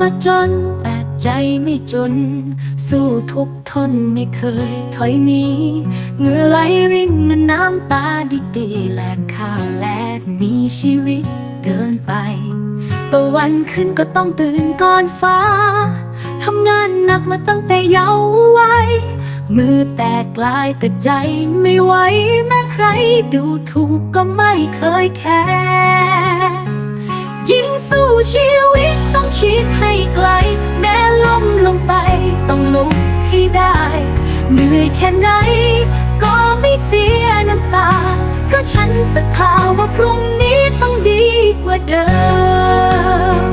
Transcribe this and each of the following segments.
มาจนแต่ใจไม่จน สู้ทุกทนไม่เคยถอยหนีเหงื่อไหลรินมันน้ำตาดีๆแลกข้าวแลกมีชีวิตเดินไปตะวันขึ้นก็ต้องตื่นก่อนฟ้าทำงานหนักมาตั้งแต่เยาว์วัยมือแตกกลายแต่ใจไม่ไหวแม้ใครดูถูกก็ไม่เคยแคร์ยิ่งสู้ชีวิตต้อง ให้ได้ เหนื่อยแค่ไหน ก็ไม่เสียน้ำตา เพราะฉันศรัทธาว่าพรุ่งนี้ต้องดีกว่าเดิม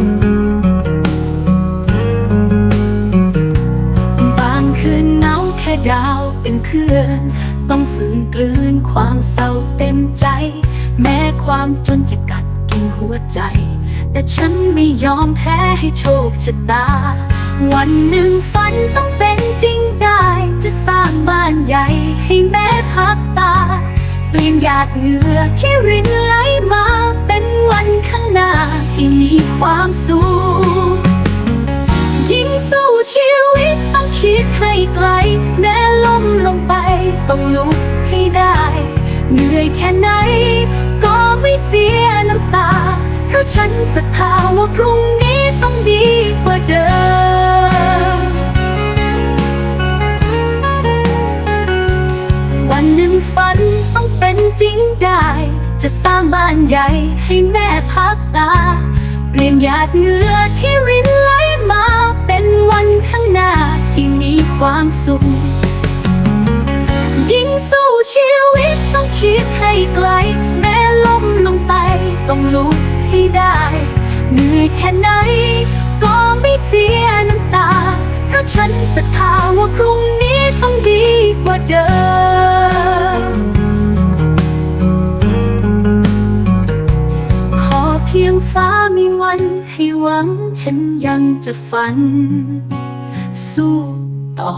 บางคืนเหงาแค่ดาวเป็นเพื่อน ต้องฝืนกลืนความเศร้าเต็มใจ แม้ความจนจะกัดกินหัวใจ แต่ฉันไม่ยอมแพ้ให้โชคชะตา วันหนึ่งฝันต้องเป็นจริงได้ จะสร้างบ้านใหญ่ให้แม่พักตา เปลี่ยนหยาดเหงื่อที่รินไหลมาเป็นวันข้างหน้าที่มีความสุขยิ่งสู้ชีวิตต้องคิดให้ไกล แม้ล้มลงไปต้องลุกให้ได้ เหนื่อยแค่ไหน ก็ไม่เสียน้ำตา เพราะฉันศรัทธาว่าพรุ่งนี้ต้องดีกว่าเดิม จริงได้ จะสร้างบ้านใหญ่ให้แม่พักตา เปลี่ยนหยาดเหงื่อที่รินไหลมาเป็นวันข้างหน้าที่มีความสุขยิ่งสู้ชีวิตต้องคิดให้ไกล แม้ล้มลงไปต้องลุกให้ได้ เหนื่อยแค่ไหน ก็ไม่เสียน้ำตา เพราะฉันศรัทธาว่าพรุ่งนี้ต้องดีกว่าเดิม หวังฉันยังจะฝัน สู้ต่อ